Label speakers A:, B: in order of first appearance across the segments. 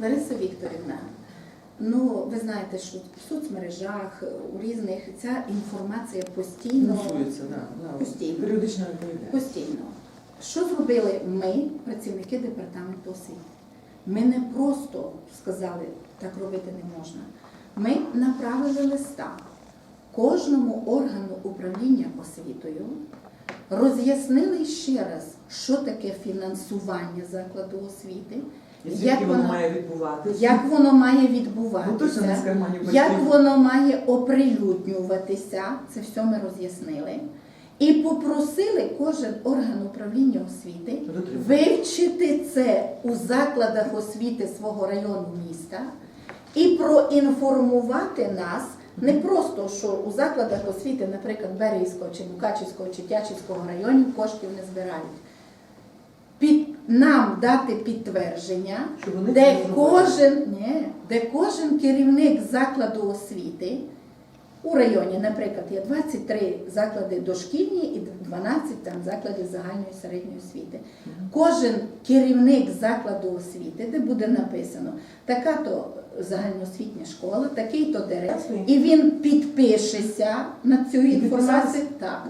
A: Лариса Вікторівна, ну ви знаєте, що в соцмережах у різних ця інформація постійно
B: Мусується, да, да.
A: Постійно.
B: Періодично появляється.
A: постійно. Що зробили ми, працівники департаменту освіти? Ми не просто сказали, так робити не можна. Ми направили листа кожному органу управління освітою, роз'яснили ще раз, що таке фінансування закладу освіти,
B: І
A: як
B: воно має відбуватися?
A: як воно має
B: Ну
A: відбуватися, як воно має оприлюднюватися, це все ми роз'яснили. І попросили кожен орган управління освіти вивчити це у закладах освіти свого району міста і проінформувати нас не просто, що у закладах освіти, наприклад, Берегівського чи Мукачівського чи Тячівського районів коштів не збирають. Нам дати підтвердження, де кожен, ні, де кожен керівник закладу освіти у районі, наприклад, є 23 заклади дошкільні і 12 там закладів загальної середньої освіти. Кожен керівник закладу освіти, де буде написано така-то загальноосвітня школа, такий-то директор, і він підпишеться на цю інформацію. Так.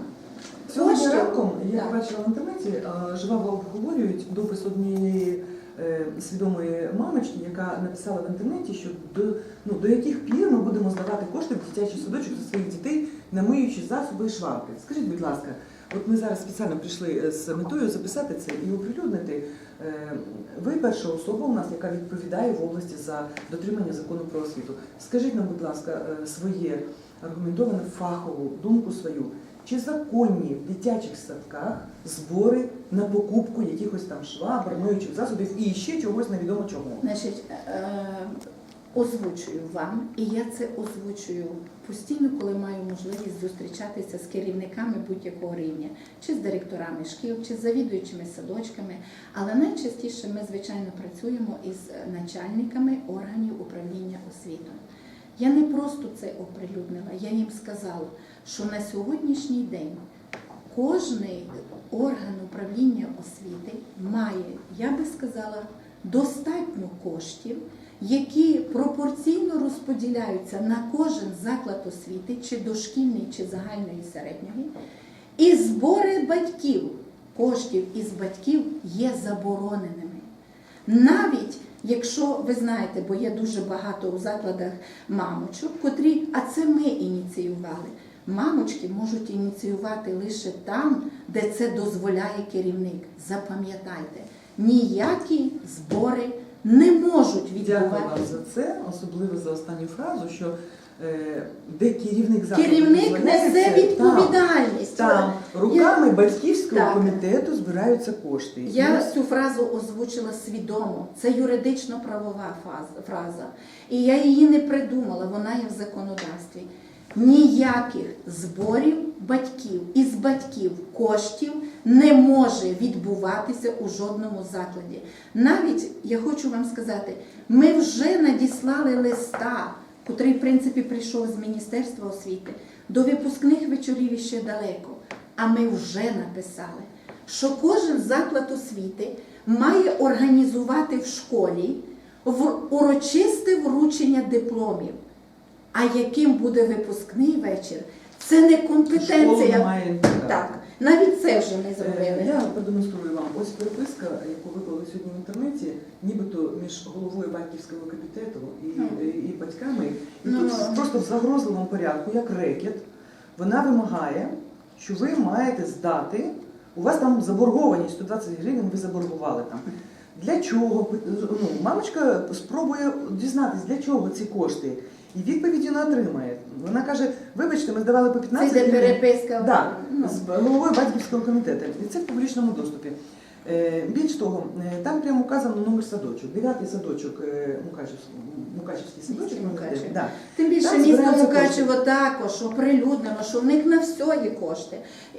B: Сьогодні
A: Коштів.
B: ранком я
A: Так.
B: бачила в інтернеті, е, жваво обговорюють допис однієї е, свідомої мамочки, яка написала в інтернеті, що до, ну, до яких пір ми будемо здавати кошти в дитячий садочок за своїх дітей на миючі засоби і швабри. Скажіть, будь ласка, от ми зараз спеціально прийшли е, з метою записати це і оприлюднити. Е, Ви перша особа у нас, яка відповідає в області за дотримання закону про освіту. Скажіть нам, будь ласка, е, своє аргументовану фахову думку свою. Чи законні в дитячих садках збори на покупку якихось там швабр, миючих засобів і ще чогось невідомо чого?
A: Значить, е, озвучую вам, і я це озвучую постійно, коли маю можливість зустрічатися з керівниками будь-якого рівня, чи з директорами шкіл, чи з завідуючими садочками. Але найчастіше ми, звичайно, працюємо із начальниками органів управління освітою. Я не просто це оприлюднила, я їм сказала, що на сьогоднішній день кожний орган управління освіти має, я би сказала, достатньо коштів, які пропорційно розподіляються на кожен заклад освіти, чи дошкільний, чи загальної середньої, і збори батьків, коштів із батьків є забороненими. Навіть якщо ви знаєте, бо є дуже багато у закладах мамочок, котрі, а це ми ініціювали. Мамочки можуть ініціювати лише там, де це дозволяє керівник. Запам'ятайте, ніякі збори не можуть
B: Дякую вам за це, особливо за останню фразу, що де керівник закладу
A: Керівник несе відповідальність.
B: Там, там руками батьківського
A: Так.
B: комітету збираються кошти.
A: Я цю фразу озвучила свідомо. Це юридично-правова фаз- фраза. І я її не придумала, вона є в законодавстві. Ніяких зборів батьків із батьків коштів не може відбуватися у жодному закладі. Навіть я хочу вам сказати, ми вже надіслали листа, котрий, в принципі, прийшов з Міністерства освіти. До випускних вечорів іще далеко. А ми вже написали, що кожен заклад освіти має організувати в школі в- урочисте вручення дипломів. А яким буде випускний вечір, це не компетенція.
B: має
A: Так, навіть це вже не
B: Е,
A: зробили.
B: Я продемонструю вам ось переписка, яку виклали сьогодні в інтернеті, нібито між головою батьківського комітету і,
A: Ну.
B: і, і батьками. І
A: Ну,
B: тут
A: ну.
B: просто в загрозливому порядку, як рекет, вона вимагає, що ви маєте здати. У вас там заборгованість 120 гривень, ви заборгували там. Для чого? Ну, мамочка спробує дізнатись, для чого ці кошти. І відповіді не отримає. Вона каже: вибачте, ми здавали по
A: Це
B: 15
A: йде
B: гривень.
A: переписка.
B: Да,
A: ну,
B: з головою батьківського комітету. І це в публічному доступі. Е, Більш того, е, там прямо указано номер садочок. Дев'ятий садочок е, Мукачівський, Мукачівський садочок. Дев'ять. Да.
A: Тим більше
B: Там
A: місто Мукачево також оприлюднено, що в них на все є кошти.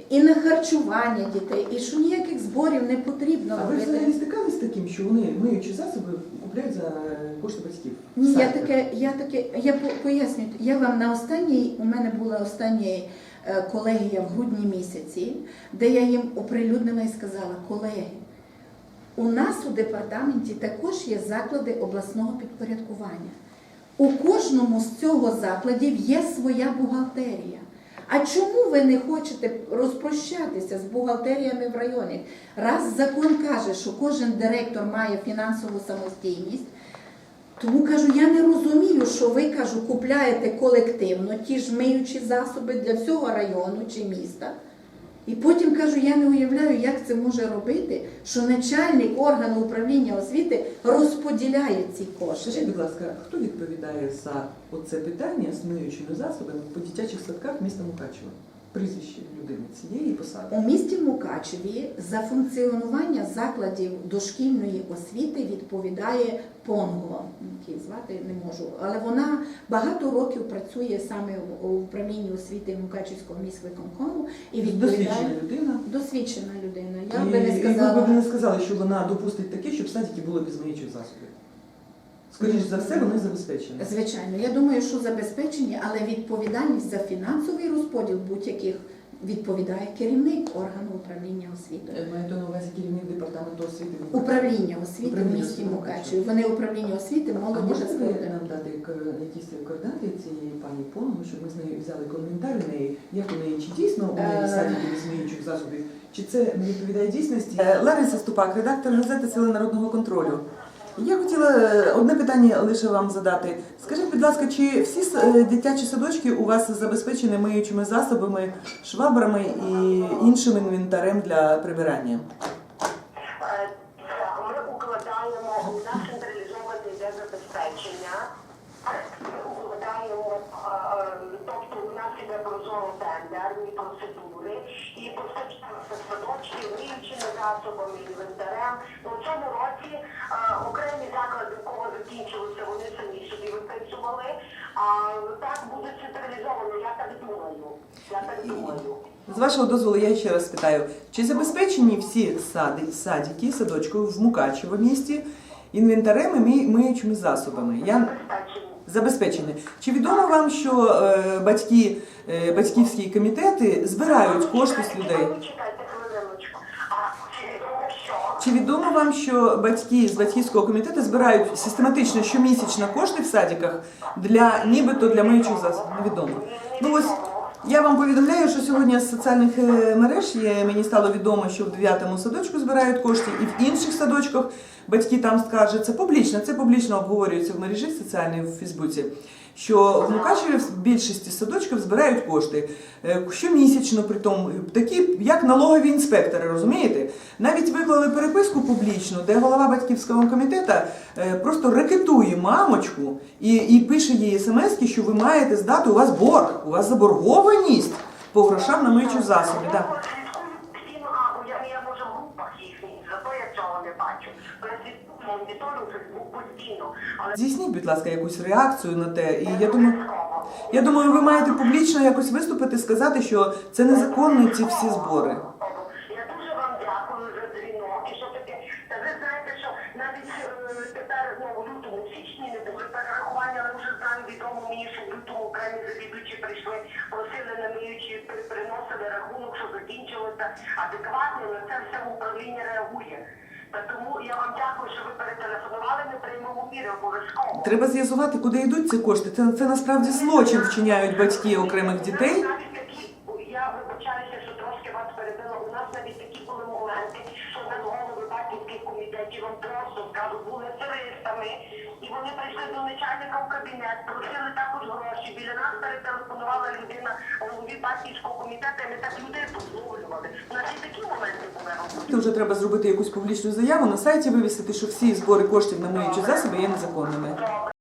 A: І на харчування дітей, і що ніяких зборів не потрібно
B: А ви взагалі
A: робити.
B: стикались з таким, що вони миючі засоби купляють за кошти батьків?
A: Ні, я таке, я таке, я по- пояснюю. Я вам на останній, у мене була остання е, колегія в грудні місяці, де я їм оприлюднила і сказала, колеги, У нас у департаменті також є заклади обласного підпорядкування. У кожному з цього закладів є своя бухгалтерія. А чому ви не хочете розпрощатися з бухгалтеріями в районі? Раз закон каже, що кожен директор має фінансову самостійність, тому кажу, я не розумію, що ви кажу, купляєте колективно ті ж миючі засоби для всього району чи міста. І потім кажу, я не уявляю, як це може робити, що начальник органу управління освіти розподіляє ці
B: Скажіть,
A: кошти.
B: будь ласка, хто відповідає за оце питання з миючими засобами по дитячих садках міста Мукачева? Прізвище людини цієї посади.
A: У місті Мукачеві за функціонування закладів дошкільної освіти відповідає Понго, який звати не можу, але вона багато років працює саме в- у управлінні освіти Мукачевського міськвиконкому і
B: Досвідчена людина.
A: досвідчена людина. Я
B: і,
A: би не
B: і ви б
A: сказала.
B: не сказали, що вона допустить таке, щоб садики були без миючих засобів. Скоріше за все, вони забезпечені.
A: Звичайно, я думаю, що забезпечені, але відповідальність за фінансовий розподіл будь-яких відповідає керівник органу управління освітою.
B: Е, Маєте на увазі керівник департаменту освіти?
A: Управління освіти в
B: Управління
A: місті
B: освіти
A: Мукачеві. Вони управління освіти, молоді та спорту.
B: нам дати якісь координати цієї пані Поному, щоб ми з нею взяли коментар у неї, як у неї, чи дійсно у неї
A: Е.
B: садики засобів, чи це не відповідає дійсності? Е, Лариса Ступак, редактор газети Сили народного контролю. Я хотіла е, одне питання лише вам задати. Скажіть, будь ласка, чи всі е, дитячі садочки у вас забезпечені миючими засобами, швабрами і іншим інвентарем для прибирання?
C: Е, Ми укладаємо у нас централізоване йде забезпечення. Укладаємо, тобто у нас іде процедури і постачаються садочки миючими засобами, інвентарем. У цьому році е, окремі заклади, у кого закінчилися, вони самі собі виписували. А так буде централізовано, я так думаю. Я так думаю.
B: З вашого дозволу я ще раз питаю, чи забезпечені всі сади, садики, садочки в Мукачево місті інвентарем і мі- миючими засобами? Я
C: Забезпечені.
B: забезпечені. Чи відомо вам, що е, батьки, е, батьківські комітети збирають кошти з людей?
C: Чекайте хвилиночку. А чи відомо що?
B: Чи відомо вам, що батьки з батьківського комітету збирають систематично щомісячно кошти в садиках для нібито для миючих засобів? Невідомо. Ну ось я вам повідомляю, що сьогодні з соціальних е, мереж є, мені стало відомо, що в 9-му садочку збирають кошти, і в інших садочках батьки там скаржаться публічно. Це публічно обговорюється в мережі соціальній в Фейсбуці. Що в Мукачеві в більшості садочків збирають кошти Е, щомісячно, при тому такі як налогові інспектори, розумієте? Навіть виклали переписку публічну, де голова батьківського комітету е, просто рекетує мамочку і, і пише їй смс, що ви маєте здати у вас борг, у вас заборгованість по грошам на миючі засоби. Да.
C: Я слідкую постійно, а, я, я може в групах їхніх, зато я цього не бачу. Бо я слідкую аудиторію в Фейсбук але
B: Здійсніть, будь ласка, якусь реакцію на те. І я думаю, я думаю, ви маєте публічно якось виступити, сказати, що це незаконні ці всі збори.
C: Я дуже вам дякую за дзвінок. І що таке, та ви знаєте, що навіть е, тепер ну, лютому, в січні не були перерахування, але вже відомо мені, що в лютому окремі завідувачі прийшли, просили на миючі, приносили рахунок, що закінчилося адекватно, на це все управління реагує. Та тому я вам дякую, що ви перетелефонували, ми приймемо міри обов'язково.
B: Треба з'ясувати, куди йдуть ці кошти. Це, це насправді злочин вчиняють батьки окремих дітей.
C: Навіть такі, я вибачаюся, що трошки вас перебила. У нас навіть такі були моменти, що на голови батьківських комітетів вам просто скажу, були аферистами. І вони прийшли до начальника в кабінет, просили також гроші. Біля нас перетелефонувала людина голові партійського комітету, і ми так людей позловлювали. У нас і такі моменти були.
B: Це вже треба зробити якусь публічну заяву на сайті вивісити, що всі збори коштів на миючі засоби є незаконними.